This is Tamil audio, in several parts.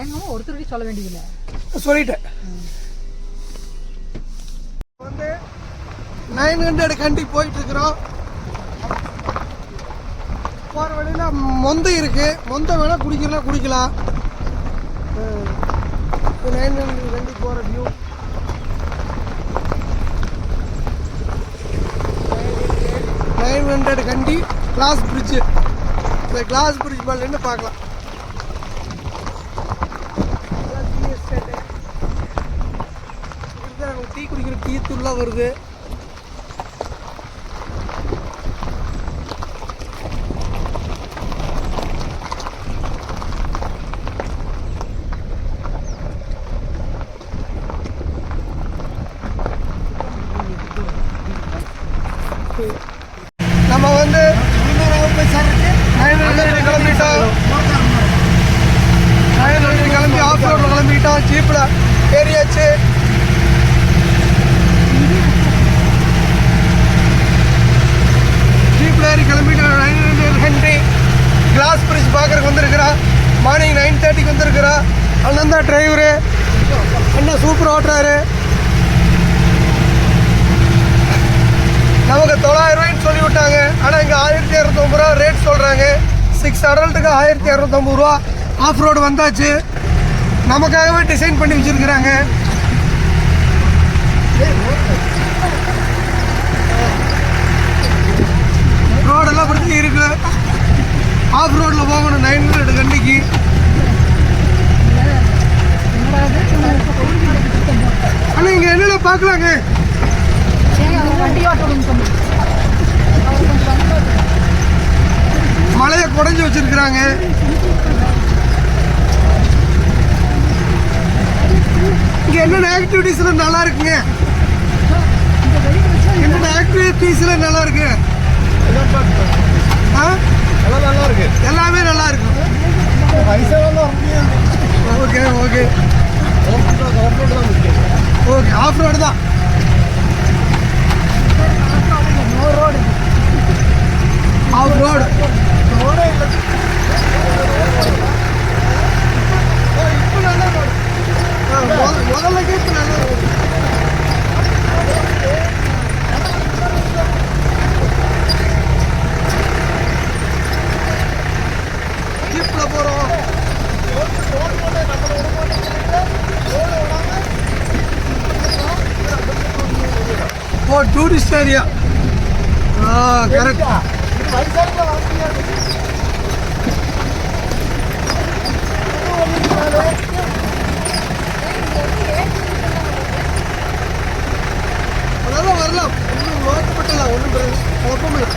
எங்க ஒருத்தருக்கே சொல்ல வேண்டியதில்லை. சொல்லிட்டேன். வந்து நைன் ஹண்ட்ரட் கண்டி போயிட்டு இருக்கிறோம் போகிற வழியில் மொந்த இருக்கு. மொந்த வேணா குடிக்கலாம். குடிக்கலாம் நைன் ஹண்ட்ரட் கண்டி போகிற view nine hundred Kandi glass bridge இந்த கிளாஸ் பிரிட்ஜ் மேலே நின்று பார்க்கலாம். இங்கிருந்து டீ குடிக்கிற டீ தூள்லாம் வருது நம்ம வந்து நைன் ஹண்ட்ரட் கிளம்பிட்டோம் நைன் ஹண்ட்ரட் கிளம்பி ஆஃப் ரோடில் கிளம்பிட்டோம் ஜீப்பில் ஏறியாச்சு ஜீப்பில் ஏறி கிளம்பிட்டோம் நைன் ஹண்ட்ரட் ஹண்ட்ரி கிளாஸ் பிரிட்ஜ் பார்க்குறக்கு வந்திருக்கிறா மார்னிங் நைன் தேர்ட்டிக்கு வந்திருக்கிறா அண்ணன் தான் டிரைவரு அண்ணன் சூப்பர் ஓட்டுறாரு நமக்கு தொள்ளாயிரம் ரூபாய்ன்னு சொல்லி விட்டாங்க ஆனால் இங்கே ஆயிரத்தி இரநூத்தம்பது ரூபா ரேட் சொல்கிறாங்க சிக்ஸ் அடல்ட்டுக்கு ஆயிரத்தி இரநூத்தம்பது ரூபா ஆஃப் ரோடு வந்தாச்சு. நமக்காகவே டிசைன் பண்ணி வச்சுருக்குறாங்க. ரோடெல்லாம் இப்படி இருக்கு. ஆஃப் ரோடில் போகணும் நைன் ஹண்ட்ரட் கண்டிக்கு. ஆனால் இங்கே என்னென்ன பார்க்கலாங்க? வண்டி ஓட்டணும்னு சொன்னேன் மலையை குடைஞ்சி வச்சிருக்கிறாங்க. இங்க என்னென்ன ஆக்டிவிட்டிஸ்ல நல்லா இருக்குங்க? என்னென்ன ஆக்டிவிட்டீஸ்லாம் நல்லா இருக்கு? ஆ? எல்லாம் நல்லா இருக்கு. எல்லாமே நல்லா இருக்கு okay okay. Okay off road தான். ஆஃப் ரோடு ரோடே இல்லை. இப்போ நல்லா ரோடு முதல்ல இப்போ நல்லா ஓ டூரிஸ்ட் ஏரியா ஆ கரெக்ட் அதெல்லாம் வரலாம். ஒன்றும் நோக்கப்பட்டலாம் ஒன்றும் குழப்பம் இல்லை.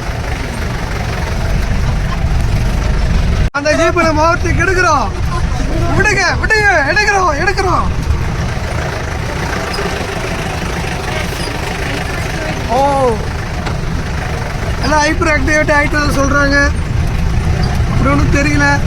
அந்த ஜீப்பு நம்ம ஓரத்துக்கு எடுக்கிறோம். விடுங்க விடுங்க. எடுக்கிறோம் எடுக்கிறோம். ஓ. எல்லாம் ஹைப்பர் ஆக்டிவேட் ஆகிட்டு சொல்கிறாங்க அப்படி ஒன்றும் தெரியல.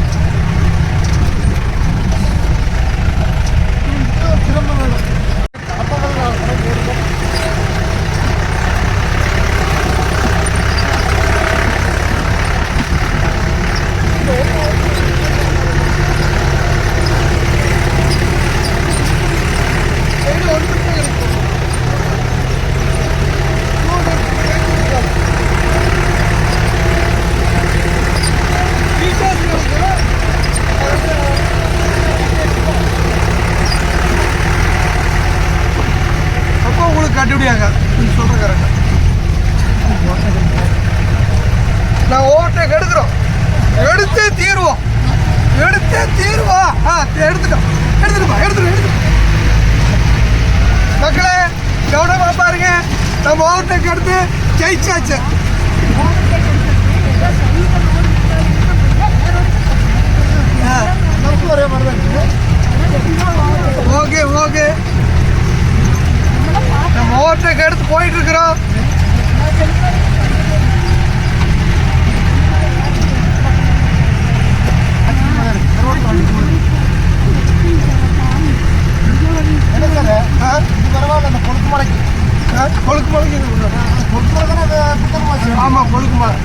கொழுக்கு முளைக்குது கொழுக்கு முளைக்கா குத்தரமா ஆமாம் கொழுக்கு மலை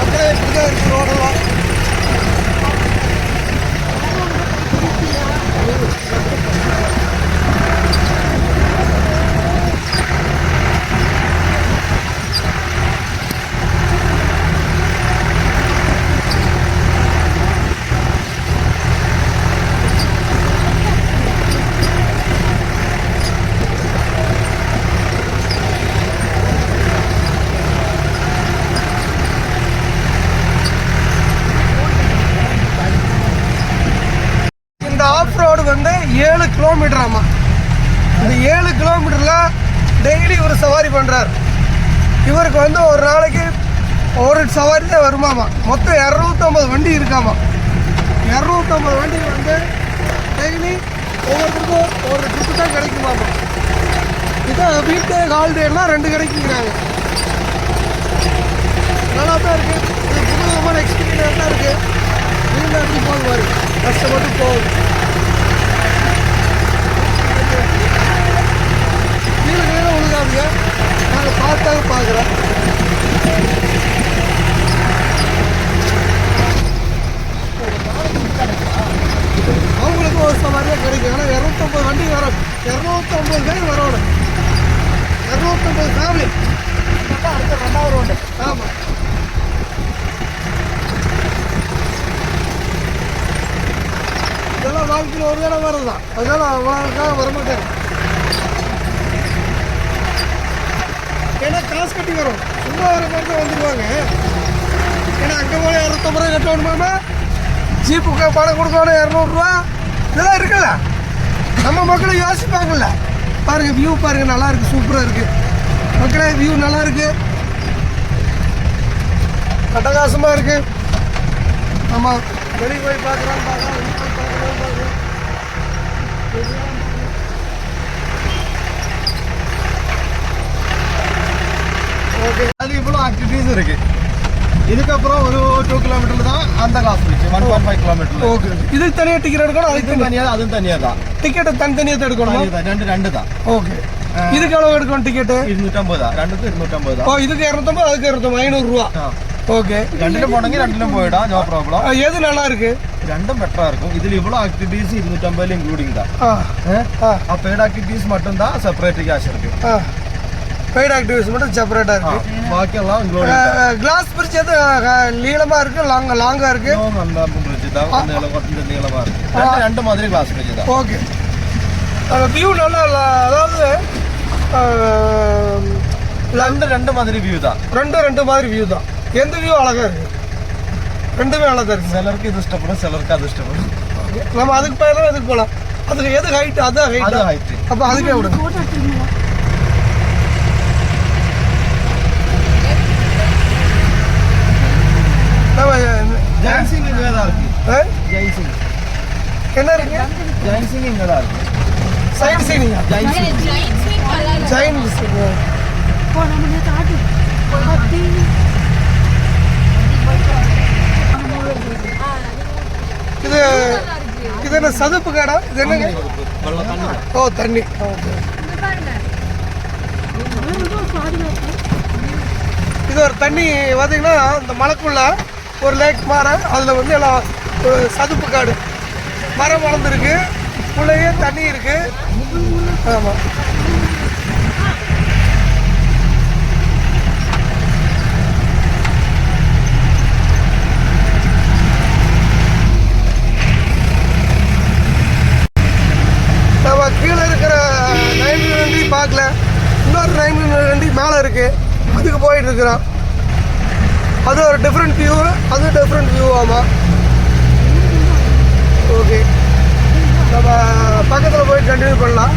அப்படியே இப்படி தான் இருக்குது ரோடெல்லாம் கிலோமீட்டர் ஆமாம் இந்த ஏழு கிலோமீட்டரில் டெய்லி இவர் சவாரி பண்ணுறார் இவருக்கு வந்து ஒரு நாளைக்கு ஒரு சவாரி தான் வருமாமா மொத்தம் இரநூத்தம்பது வண்டி இருக்காமா இரநூத்தம்பது வண்டி வந்து டெய்லி ஒவ்வொருத்தருக்கும் ஒரு ட்ரிப்பு தான் கிடைக்குமாமா இதான் வீட்டு ஹாலிடேனா ரெண்டு கிடைக்குங்கிறாங்க. நல்லா தான் இருக்குது இது புதுவிதமான எக்ஸ்பீரியன்ஸாக இருக்குது வீட்டில் எப்படி போகுது பாரு. கஷ்டப்பட்டு போகுது கீழே கீழே விழுகாதுங்க நாங்கள் பார்த்தாக பார்க்குறோம் அவங்களுக்கு ஒரு சவாரியாக கிடைக்கும் ஆனால் இரநூத்தம்பது வண்டி வரும் இரநூத்தம்பது பேர் வரணும். இரநூத்தம்பது ஃபேமிலி அடுத்த ரெண்டாவது ரவுண்டு ஆமாம் இதெல்லாம் வாழ்க்கையில் ஒரு தடவை வரதான். அதனால அவ்வளோக்காக வரமாட்டாங்க ஏன்னா காசு கட்டி வரும். சும்மா வர மாதிரி தான் வந்துடுவாங்க ஏன்னா அங்கே போய் இரநூத்தம்பது ரூபா கட்டணுமாமா ஜீப்புக்கு பணம் கொடுக்கணும் இரநூறுவா? இதெல்லாம் இருக்குல்ல? நம்ம மக்களும் யோசிப்பாங்கல்ல. பாருங்கள் வியூ பாருங்க நல்லாயிருக்கு சூப்பராக இருக்குது மக்களே வியூ நல்லா இருக்கு. அட்டகாசமாக இருக்குது ஆமாம் வெளியே போய் பார்க்குறான்னு பார்க்கலாம். ஓகே. அது இவ்வளோ ஆக்டிவிட்டீஸ் இருக்கு. இதுக்கப்புறம் ஒரு டூ கிலோமீட்டர்ல தான் அந்த காசு இருக்கு one point five kilometre okay இதுக்கு தனியாக டிக்கெட் எடுக்கணும் அதுக்கு தனியாக அதுவும் தனியாக தான். டிக்கெட் தனித்தனியாக எடுக்கணும்? ரெண்டு ரெண்டு தான். ஓகே இதுக்கு எவ்வளவு எடுக்கணும் டிக்கெட் இருநூற்றம்பது? ஓகே. ரெண்டிலும் போனோங்க ரெண்டிலும் போயிடும். நோ ப்ராப்ளம் எது நல்லா இருக்கு ரெண்டும் பெட்டரா இருக்கும். இதுல இவ்வளவு ஆக்டிவிட்டிஸ் இருநூற்றம்பதுல இன்க்ளூடிங் தான். ஆ பெய்ட் ஆக்டிவிட்டிஸ் மட்டும் தான் செப்பரேட் கேஷ் இருக்கு. பெய்ட் ஆக்டிவிட்டிஸ் மட்டும் செப்பரேட்டா இருக்கு. பாக்கி எல்லாம் இன்க்ளூடிங் கிளாஸ் பிரிட்ஜ் எது நீளமா இருக்கு லாங் லாங்கா இருக்கு? அந்த பிரிட்ஜ் தான். நீளம் கொஞ்சம் நீளமா இருக்கு. ரெண்டு மாதிரி கிளாஸ் பிரிட்ஜ் தான். ஓகே. அந்த வியூ நல்லா அதாவது ரெண்டு ரெண்டு மாதிரி வியூ தான். ரெண்டு ரெண்டு மாதிரி வியூ தான். எந்த வியூ அழகாக இருக்குது ரெண்டுமே அழகாக இருக்குது சிலருக்கு இது இஷ்டப்படும் சிலருக்கு அது இஷ்டப்படும் நம்ம அதுக்கு போயிடலாம் இதுக்கு போகலாம் அதுக்கு எது ஹைட்டு அதுதான் ஹைட்டு ஹைட்டு அப்போ அதுக்கே விடுங்க ஜெயசிங் இங்கே தான் இருக்கு ஜெயசிங் என்ன இருக்கு ஜெயசிங் இங்கே தான் இருக்கு சைன் சீனிங் ஜெயசிங் ஜெயின் போன முடியாது இது இது என்ன சதுப்பு காடா? இது என்னங்க ஓ தண்ணி. ஓகே இது ஒரு தண்ணி பார்த்தீங்கன்னா இந்த மலைக்குள்ள ஒரு லேக் மாற அதில் வந்து எல்லாம் ஒரு சதுப்பு காடு. மரம் வளர்ந்துருக்கு. உள்ளேயே தண்ணி இருக்குது ஆமாம் மேலே இருக்கு. அதுக்கு போயிட்டு இருக்கிறோம் அது ஒரு டிஃப்ரெண்ட் வியூ அது டிஃப்ரெண்ட் வியூ ஆமாம் ஓகே நம்ம பக்கத்தில் போய் கண்டினியூ பண்ணலாம்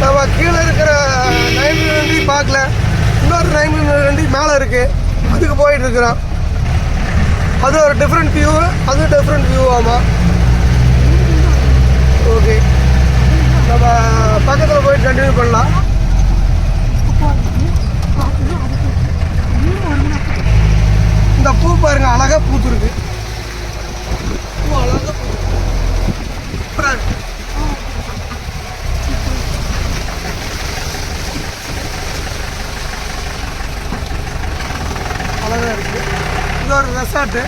நம்ம கீழே இருக்கிற நைன் வண்டி பார்க்கல இன்னொரு நைன் வண்டி மேலே இருக்கு அதுக்கு போயிட்டு இருக்கிறோம் அது ஒரு டிஃப்ரெண்ட் வியூ அது டிஃப்ரெண்ட் வியூ ஆமாம் ஓகே நம்ம பக்கத்தில் போய் கண்டினியூ பண்ணலாம். இந்த பூ பாருங்க அழகாக பூத்துருக்கு. பூ அழகா பூ சூப்பரா இருக்கு. இருக்கு இது ஒரு ரெசார்ட்டு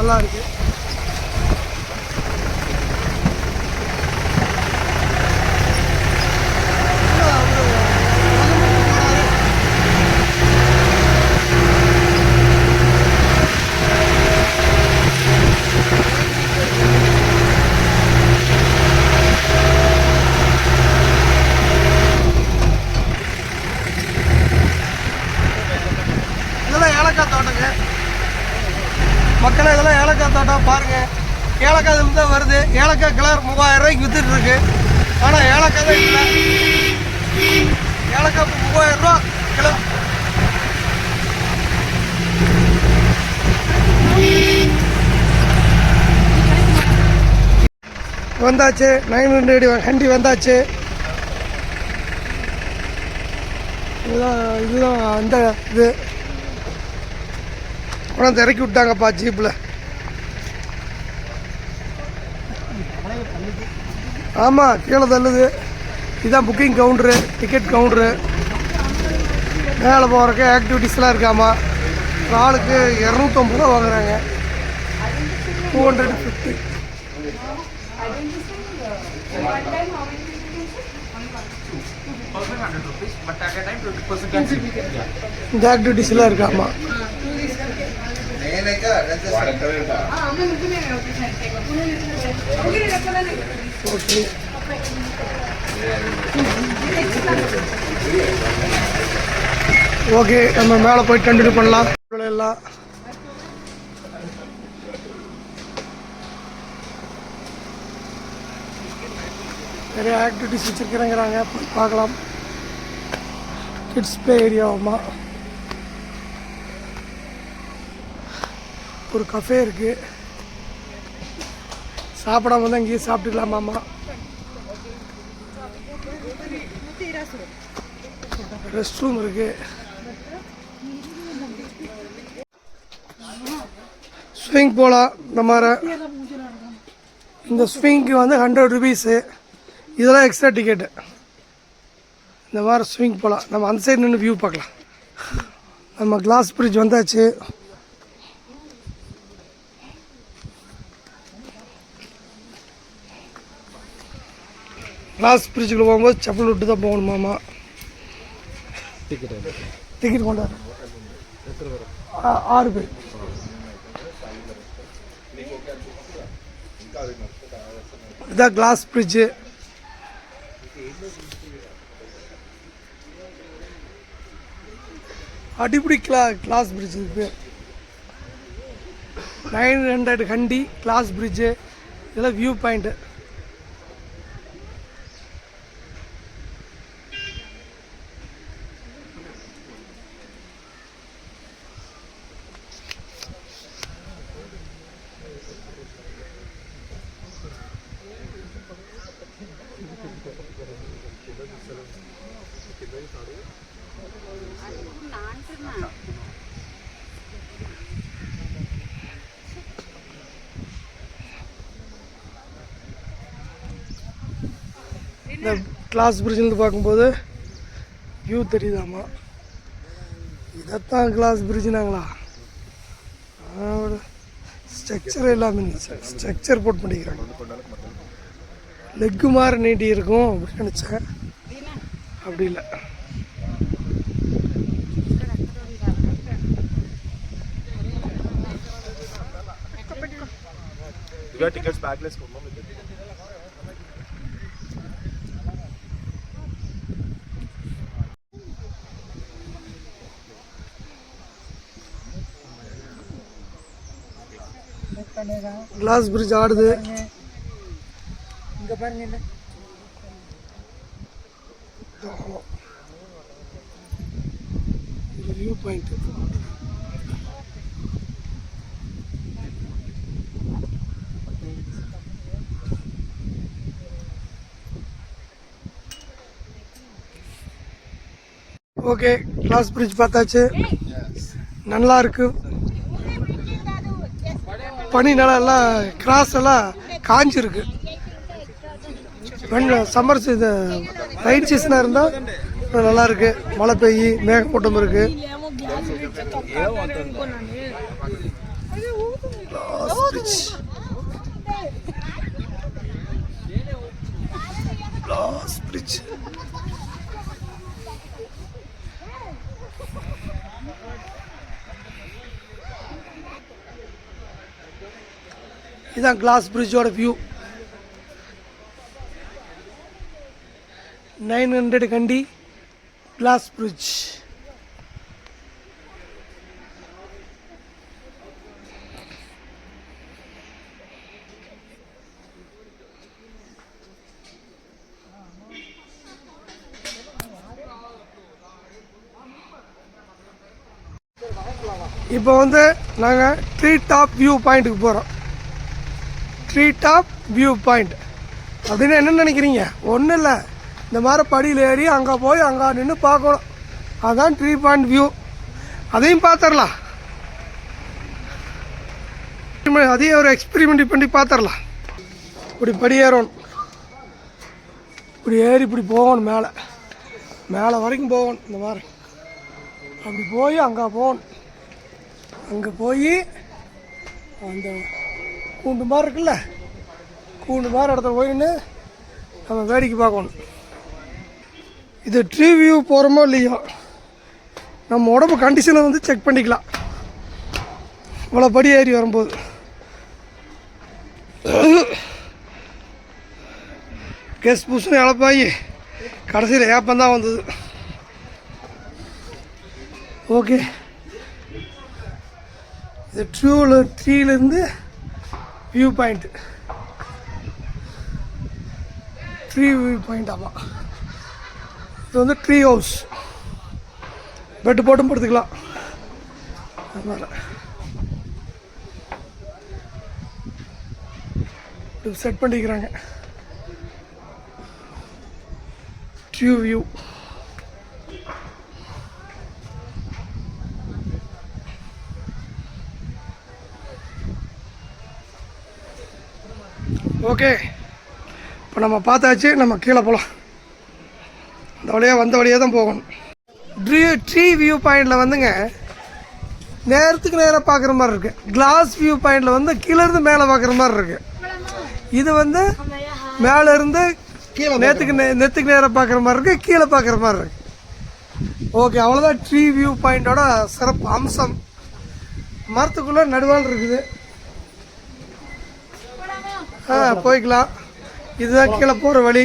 நல்லா இருக்குது இல்ல, அவரு மகனுக்கு போறாரு. பாருங்கள் ஏலக்காய் இருந்து தான் வருது ஏலக்காய் கிலர் மூவாயிரம் ரூபாய்க்கு வித்துட்டு இருக்கு. ஆனால் ஏலக்காய் தான் இல்லை ஏலக்காய் மூவாயிரம் ரூபா கிலோ. வந்தாச்சு. நைன் ஹண்ட்ரட் ஹண்டி வந்தாச்சு. இதுதான் இதுதான் அந்த இது. கொண்டாந்து இறக்கி விட்டாங்கப்பா ஜீப்பில். ஆமாம் கீழே தள்ளுது. இதுதான் புக்கிங் கவுண்ட்ரு டிக்கெட் கவுண்ட்ரு மேலே போகிறக்கு ஆக்டிவிட்டீஸ்லாம் இருக்காமா ஒரு ஆளுக்கு இரநூத்தம்பது ரூபா வாங்குறாங்க. டூ ஹண்ட்ரட் ஃபிஃப்டி இந்த ஆக்டிவிட்டீஸ்லாம் இருக்காமா ஓகே ஓகே நம்ம மேலே போய் கண்டினியூ பண்ணலாம். எல்லாம். நிறைய ஆக்டிவிட்டிஸ் வச்சுருக்கிறேங்கிறாங்க. போய் பார்க்கலாம். கிட்ஸ் ப்ளே ஏரியாவுமா ஒரு கஃபே இருக்குது சாப்பிடாம வந்து அங்கேயே சாப்பிட்டுக்கலாமாம்மா ரெஸ்ட் ரூம் இருக்கு. ஸ்விங் போகலாம் இந்த மாதிரி. இந்த ஸ்விங்க்கு வந்து ஹண்ட்ரட் ருபீஸு இதெல்லாம் எக்ஸ்ட்ரா டிக்கெட்டு இந்த மாதிரி ஸ்விங் போகலாம் நம்ம அந்த சைடு நின்று வியூ பார்க்கலாம். நம்ம கிளாஸ் பிரிட்ஜ் வந்தாச்சு. கிளாஸ் பிரிட்ஜுக்குள்ள போகும்போது செப்பல் விட்டு தான் போகணுமாமா டிக்கெட் கொண்டாரு ஆ- ஆறு பேர். இதான் கிளாஸ் பிரிட்ஜு. அடிப்படி கிளா கிளாஸ் பிரிட்ஜ் இருக்கு nine hundred handi glass bridge. இதெல்லாம் வியூ பாயிண்ட்டு இந்த கிளாஸ் பிரிட்ஜ்லேருந்து பார்க்கும்போது வியூ தெரியுதாம்மா? இதைத்தான் கிளாஸ் பிரிட்ஜுனாங்களா? ஸ்ட்ரக்சர் எல்லாமே ஸ்ட்ரக்சர் போட்டு பண்ணிக்கிறாங்க. லெக்கு மாதிரி நீட்டி இருக்கும் அப்படின்னு நினச்சேன். அப்படி இல்லை. You got tickets. Glass bridge ஆடுது. இங்க பாருங்க இது view point okay glass bridge பார்த்தாச்சு. நல்லா இருக்கு. பனி நல்லா எல்லாம் கிராஸ் எல்லாம் காஞ்சிருக்கு. சம்மர் இது ரைட் சீசனாக இருந்தால் நல்லா இருக்கு. மழை பெய்யி மேகக்கூட்டம் இருக்கு. Glass bridge. இதுதான் glass பிரிட்ஜோட view nine hundred Kandi glass bridge இப்போ வந்து நாங்கள் ட்ரீ டாப் வியூ பாயிண்ட்டுக்கு போகிறோம் ட்ரீ டாப் வியூ பாயிண்ட் அப்படின்னு என்ன நினைக்கிறீங்க? ஒன்றும் இல்லை. இந்த மாதிரி படியில் ஏறி அங்கே போய் அங்கே நின்று பார்க்கணும். அதுதான் ட்ரீ பாயிண்ட் வியூ அதையும் பார்த்துடலாம். அதையும் ஒரு எக்ஸ்பெரிமெண்ட் பண்ணி பார்த்துடலாம். இப்படி படி ஏறணும் இப்படி ஏறி இப்படி போகணும் மேலே. மேலே வரைக்கும் போகணும் இந்த மாதிரி. அப்படி போய் அங்கே போகணும். அங்கே போய் அந்த கூண்டு மாதிரி இருக்குல்ல? கூண்டு மாதிரி இடத்துல போய் நின்று நம்ம வேடிக்கை பார்க்கணும். இது ட்ரீ வியூ போகிறோமோ இல்லையோ? நம்ம உடம்பு கண்டிஷனை வந்து செக் பண்ணிக்கலாம். இவ்வளோ படி ஏறி வரும்போது. கெஸ் புஷ்னு இழப்பாகி கடைசியில் ஏப்பம் தான் வந்தது. ஓகே இது ட்ரூவில் ட்ரீலேருந்து view point tree view point ஆமாம் இது வந்து ட்ரீ ஹவுஸ் பெட்டு போட்டும் படுத்துக்கலாம். அதனால். செட் பண்ணிக்கிறாங்க. ட்யூ வியூ ஓகே. இப்போ நம்ம பார்த்தாச்சு நம்ம கீழே போகலாம் அந்த வழியாக வந்த வழியாக தான் போகணும். ட்ரீ ட்ரீ வியூ பாயிண்டில் வந்துங்க நேரத்துக்கு நேராக பார்க்குற மாதிரி இருக்குது கிளாஸ் வியூ பாயிண்டில் வந்து கீழே இருந்து மேலே பார்க்குற மாதிரி இருக்குது இது வந்து மேலே இருந்து கீழே நேற்றுக்கு நே நெத்துக்கு நேராக பார்க்குற மாதிரி இருக்குது கீழே பார்க்குற மாதிரி இருக்கு. ஓகே அவ்வளோதான் ட்ரீ வியூ பாயிண்டோட சிறப்பு அம்சம். மரத்துக்குள்ளே நடுவால் இருக்குது. ஆ போய்க்கலாம். இதுதான் கீழே போகிற வழி.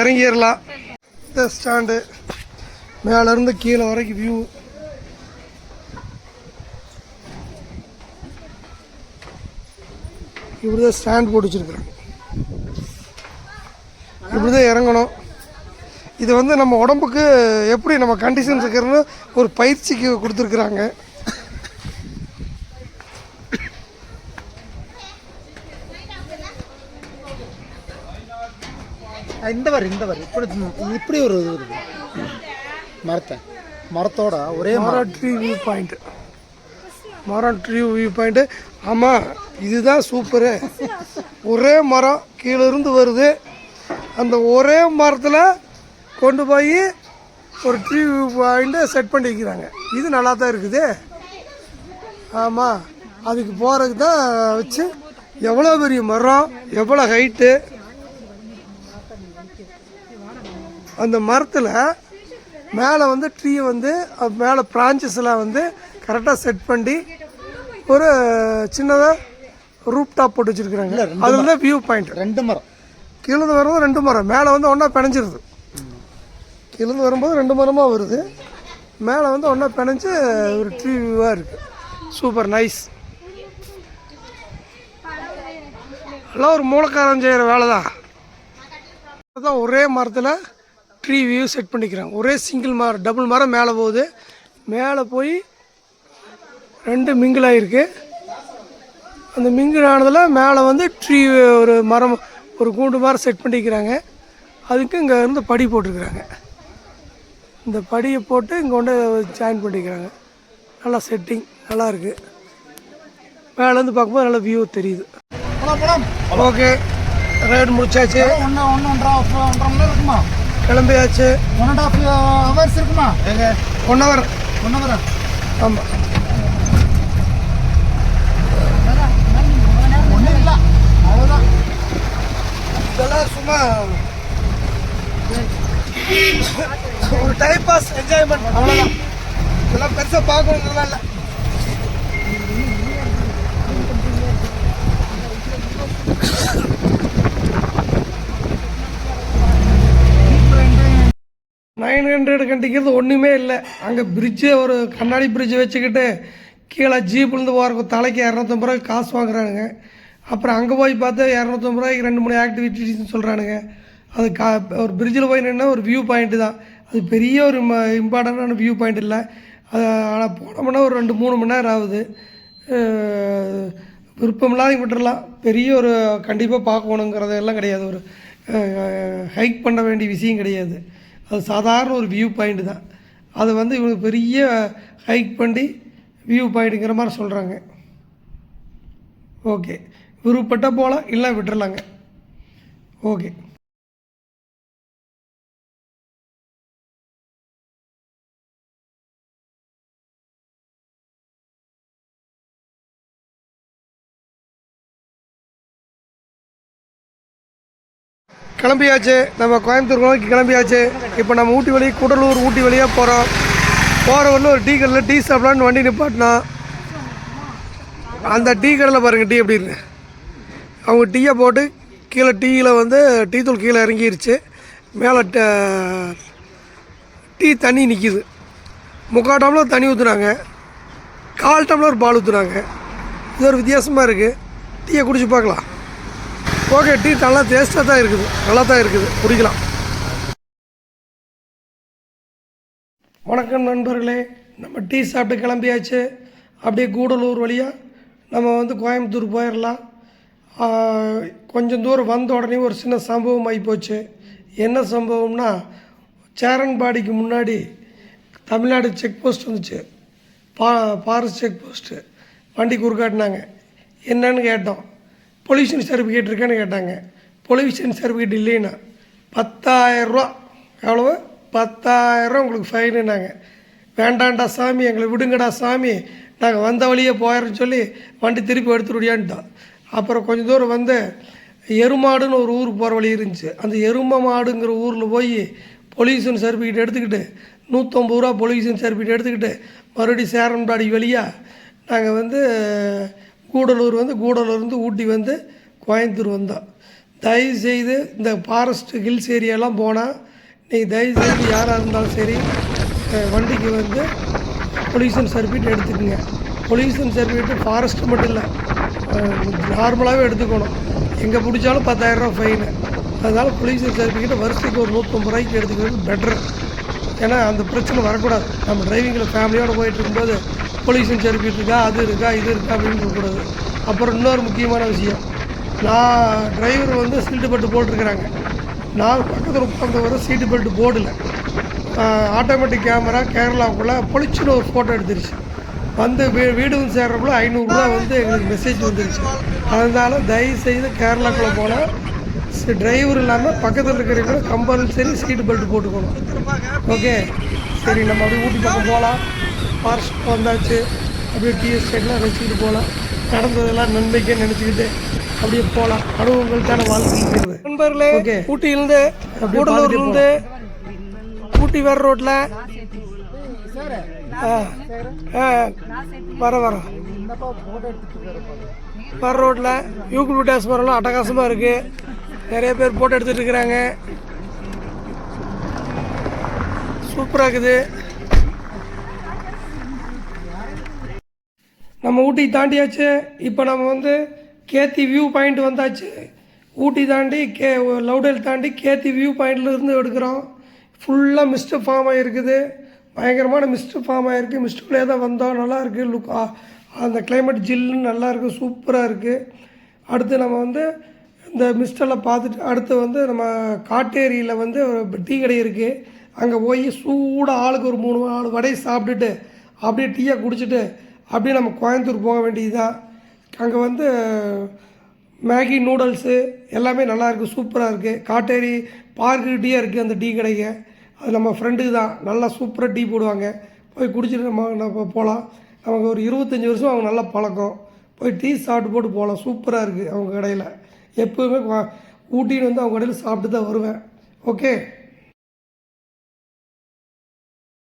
இறங்கிடலாம். இந்த ஸ்டாண்டு. மேலேருந்து கீழே வரைக்கும் வியூ இப்படி தான் ஸ்டாண்ட் போட்டு வச்சுருக்குறாங்க இப்படி தான் இறங்கணும். இது வந்து நம்ம உடம்புக்கு எப்படி நம்ம கண்டிஷன்ஸ் இருக்கிறன்னு ஒரு பயிற்சிக்கு கொடுத்துருக்குறாங்க. இந்த வரி இந்த வரி. இப்படி இப்படி ஒரு இது இருக்கு. மரத்தை. மரத்தோட ஒரே மரம். ட்ரீ வியூ பாயிண்ட் மரம் ட்ரீ வியூ பாயிண்ட்டு ஆமாம் இதுதான் சூப்பரு ஒரே மரம் கீழே இருந்து வருது. அந்த ஒரே மரத்தில் கொண்டு போய் ஒரு ட்ரீ வியூ பாயிண்ட்டை செட் பண்ணி வைக்கிறாங்க இது நல்லா தான் இருக்குது. ஆமாம் அதுக்கு போகிறதுக்கு தான் வச்சு எவ்வளோ பெரிய மரம் எவ்வளோ ஹைட்டு அந்த மரத்தில் மேலே வந்து ட்ரீ வந்து மேலே பிரான்ச்சஸ்லாம் வந்து கரெக்டாக செட் பண்ணி ஒரு சின்னதாக ரூப் டாப் போட்டு வச்சுருக்குறாங்க. அதில் தான் வியூ பாயிண்ட் ரெண்டு மரம். கீழேருந்து வரும்போது ரெண்டு மரம். மேலே வந்து ஒன்றா பிணைஞ்சிருது. கீழேருந்து வரும்போது ரெண்டு மரமாக வருது. மேலே வந்து ஒன்றா பிணைஞ்சு ஒரு ட்ரீ வியூவாக இருக்குது சூப்பர் நைஸ் எல்லாம் ஒரு மூலக்காரன் செய்கிற வேலை தான் அதான் ஒரே மரத்தில் ட்ரீ வியூ செட் பண்ணிக்கிறாங்க ஒரே சிங்கிள் மரம் டபுள் மரம் மேலே போகுது. மேலே போய் ரெண்டு மிங்கிள் ஆகிருக்கு அந்த மிங்கிள் ஆனதில் மேலே வந்து ட்ரீ ஒரு மரம் ஒரு கூண்டு மாதிரி செட் பண்ணிக்கிறாங்க. அதுக்கு இங்கே இருந்து படி போட்டிருக்கிறாங்க. இந்த படியை போட்டு இங்கே கொண்டு ஜாயின் பண்ணிக்கிறாங்க. நல்லா செட்டிங் நல்லா இருக்குது மேலேருந்து பார்க்கும்போது நல்லா வியூ தெரியுது. ஓகே ரைடு முடிச்சாச்சு. ஒன்று ஒன்று ஒன்றரை ஒன்றரை இருக்குமா? கிளம்பியாச்சு. ஒன் அண்ட் ஹாஃப் ஹவர்ஸ் இருக்குமா? எங்க ஒன் ஹவர் ஒன் ஹவர் ஆமாம் ஒன்றும் இல்லை. அவ்வளோதான் இதெல்லாம் சும்மா ஒரு டைம் பாஸ் என்ஜாய்மெண்ட் அவ்வளோதான் இதெல்லாம் பெருசாக பார்க்கணுங்கிறதா இல்லை. நைன் ஹண்ட்ரட் கண்டிக்கிறது ஒன்றுமே இல்லை. அங்கே பிரிட்ஜு ஒரு கண்ணாடி பிரிட்ஜை வச்சுக்கிட்டு கீழே ஜீப்லேருந்து போகிறக்கு தலைக்கு இரநூத்தம்பது ரூபாய்க்கு காசு வாங்குறானுங்க. அப்புறம் அங்கே போய் பார்த்தா இரநூத்தம்பது ரூபாய்க்கு ரெண்டு மூணு ஆக்டிவிட்டிஸ்னு சொல்கிறானுங்க அது கா ஒரு பிரிட்ஜில் போய் நின்னா ஒரு வியூ பாயிண்ட்டு தான். அது பெரிய ஒரு இம்பார்ட்டண்டான வியூ பாயிண்ட் இல்லை. அது ஆனால் போனோம்னா ஒரு ரெண்டு மூணு மணி நேரம் ஆகுது. விருப்பமில்லாத விட்டுறலாம் பெரிய ஒரு கண்டிப்பாக பார்க்கணுங்கிறதெல்லாம் கிடையாது. ஒரு ஹைக் பண்ண வேண்டிய விஷயம் கிடையாது. அது சாதாரண ஒரு வியூ பாயிண்ட் தான். அது வந்து இவங்க பெரிய ஹைக் பண்ணி வியூ பாயிண்ட்டுங்கிற மாதிரி சொல்கிறாங்க ஓகே விருப்பப்பட்ட போகலாம் இல்லை விட்டுறலாங்க. ஓகே கிளம்பியாச்சு. நம்ம கோயம்புத்தூர் நோக்கி கிளம்பியாச்சு. இப்போ நம்ம ஊட்டி வழி கூடலூர் ஊட்டி வழியாக போகிறோம் போகிற ஒன்று ஒரு டீ கடையில் டீ சாப்பிடலான்னு வண்டி நிப்பாட்டினா அந்த டீ கடையில் பாருங்கள் டீ எப்படி இருக்கு. அவங்க டீயை போட்டு கீழே டீயில் வந்து டீ தூள் கீழே இறங்கிருச்சு. மேலே ட- டீ தண்ணி நிற்கிது முக்கால் டம்ளர் தண்ணி ஊற்றுனாங்க கால் டம்ளர் பால் ஊற்றுனாங்க இது ஒரு வித்தியாசமாக இருக்குது டீயை குடிச்சு பார்க்கலாம். ஓகே டீ நல்லா டேஸ்ட்டாக தான் இருக்குது. நல்லா தான் இருக்குது. குடிக்கலாம். வணக்கம் நண்பர்களே. நம்ம டீ சாப்பிட்டு கிளம்பியாச்சு. அப்படியே கூடலூர் வழியாக நம்ம வந்து கோயம்புத்தூர் போயிடலாம் கொஞ்சம் தூரம் வந்த உடனே ஒரு சின்ன சம்பவம் ஆகிப்போச்சு என்ன சம்பவம்னா சேரன்பாடிக்கு முன்னாடி தமிழ்நாடு செக் போஸ்ட் வந்துச்சு. பா ஃபாரஸ்ட் செக் போஸ்ட்டு வண்டி குறுக்காட்டினாங்க. என்னன்னு கேட்டோம். பொல்யூஷன் சர்டிஃபிகேட் இருக்கான்னு கேட்டாங்க. பொல்யூஷன் சர்டிஃபிகேட் இல்லைன்னா பத்தாயிரரூவா எவ்வளவு? பத்தாயிரரூவா உங்களுக்கு ஃபைனுன்னாங்க வேண்டாண்டா சாமி எங்களை விடுங்கடா சாமி. நாங்கள் வந்த வழியே போயிடுறோன்னு சொல்லி வண்டி திருப்பி எடுத்துருடியான்ட்டோம் அப்புறம் கொஞ்சம் தூரம் வந்து எருமாடுன்னு ஒரு ஊருக்கு போகிற வழி இருந்துச்சு. அந்த எரும மாடுங்கிற ஊரில் போய் பொல்யூஷன் சர்டிஃபிகேட் எடுத்துக்கிட்டு நூற்றம்பது ரூபா பொல்யூஷன் சர்டிஃபிகேட் எடுத்துக்கிட்டு மறுபடியும் சேரன்பாடி வழியாக நாங்கள் வந்து கூடலூர் வந்து கூடலூர்லேருந்து ஊட்டி வந்து கோயம்புத்தூர் வந்தோம் தயவு செய்து இந்த ஃபாரஸ்ட்டு ஹில்ஸ் ஏரியாலாம் போனால் நீங்கள் தயவு செய்து யாராக இருந்தாலும் சரி வண்டிக்கு வந்து பொல்யூஷன் சர்டிஃபிகேட் எடுத்துக்கோங்க. பொல்யூஷன் சர்டிஃபிகேட் ஃபாரஸ்ட் மட்டும் இல்லை நார்மலாகவே எடுத்துக்கணும். எங்கே பிடிச்சாலும் பத்தாயிரரூபா ஃபைனு அதனால் பொல்யூஷன் சர்டிஃபிகேட் வருஷத்துக்கு ஒரு நூற்றம்பது ரூபாய்க்கு எடுத்துக்கிறது பெட்ரு ஏன்னா அந்த பிரச்சனை வரக்கூடாது. நம்ம டிரைவிங்கில் ஃபேமிலியோடு போயிட்டு இருக்கும்போது பொல்யூஷன் சர்டிஃபிகேட் இருக்கா அது இருக்கா இது இருக்கா அப்படின்னு இருக்கக்கூடாது அப்புறம் இன்னொரு முக்கியமான விஷயம். நான் டிரைவர் வந்து சீட்டு பெல்ட் போட்டிருக்கிறாங்க. நான் பக்கத்தில் உட்காந்து சீட்டு பெல்ட் போடல. ஆட்டோமேட்டிக் கேமரா கேரளாவுக்குள்ளே பொழிச்சுன்னு ஒரு ஃபோட்டோ எடுத்துருச்சு. வந்து வீ வீடு வந்து சேர்றப்பல ஐநூறுரூவா வந்து எங்களுக்கு மெசேஜ் வந்துருச்சு. அதனால தயவு செய்து கேரளாக்குள்ளே போனால் டிரைவர் இல்லாமல் பக்கத்தில் இருக்கிறவங்க கம்பல்சரி சீட்டு பெல்ட் போட்டுக்கணும். ஓகே சரி நம்ம அப்படியே ஊட்டி பக்கம் போகலாம் ஃபாரஸ்ட் வந்தாச்சு. அப்படியே டீ எஸ்டேட்லாம் வச்சுக்கிட்டு போகலாம். நடந்ததெல்லாம் நன்மைக்கே நினச்சிக்கிட்டு அப்படியே போகலாம். அனுபவங்கள் தானே வாழ்க்கைங்கிறது நண்பர்களே ஓகே. ஊட்டியிலேருந்து கூடலூர்லேருந்து ஊட்டி வர ரோட்டில் வர வரோம் வர ரோட்டில் யூக்ளிபிட்டாஸ் மரம்லாம் அட்டகாசமாக இருக்குது நிறைய பேர் போட்டோ எடுத்துகிட்டு இருக்கிறாங்க. சூப்பராக இருக்குது. நம்ம ஊட்டி தாண்டியாச்சு. இப்போ நம்ம வந்து கேத்தி வியூ பாயிண்ட் வந்தாச்சு. ஊட்டி தாண்டி கே லவுடல் தாண்டி கேத்தி வியூ பாயிண்ட்லேருந்து எடுக்கிறோம். ஃபுல்லாக மிஸ்ட் ஃபார்ம் ஆகிருக்குது பயங்கரமான மிஸ்ட் ஃபார்ம் ஆகிருக்கு மிஸ்ட்டுக்குள்ளே தான் வந்தோம். நல்லா இருக்குது லுக் அந்த கிளைமேட் ஜில்லுன்னு நல்லாயிருக்கு சூப்பராக இருக்குது அடுத்து நம்ம வந்து இந்த மிஸ்டெல்லாம் பார்த்துட்டு அடுத்து வந்து நம்ம காட்டேரியில் வந்து ஒரு டீ கடை இருக்குது அங்கே போய் சூடாக ஆளுக்கு ஒரு மூணு ஆள் வடையை சாப்பிட்டுட்டு அப்படியே டீயை குடிச்சிட்டு அப்படியே நம்ம கோயம்புத்தூர் போக வேண்டியதுதான். அங்கே வந்து மேகி நூடுல்ஸு எல்லாமே நல்லா இருக்குது சூப்பராக இருக்குது காட்டேரி பார்க்குக்கிட்டே இருக்குது அந்த டீ கடைங்க. அது நம்ம ஃப்ரெண்டுக்கு தான். நல்லா சூப்பராக டீ போடுவாங்க. போய் குடிச்சிட்டு நம்ம நம்ம போகலாம் நமக்கு ஒரு இருபத்தஞ்சி வருஷம் அவங்க நல்லா பழக்கம். போய் டீ சாப்பிட்டு போட்டு போகலாம் சூப்பராக இருக்குது அவங்க கடையில். எப்போவுமே ஊட்டின்னு வந்து அவங்க கடையில் சாப்பிட்டு தான் வருவேன். ஓகே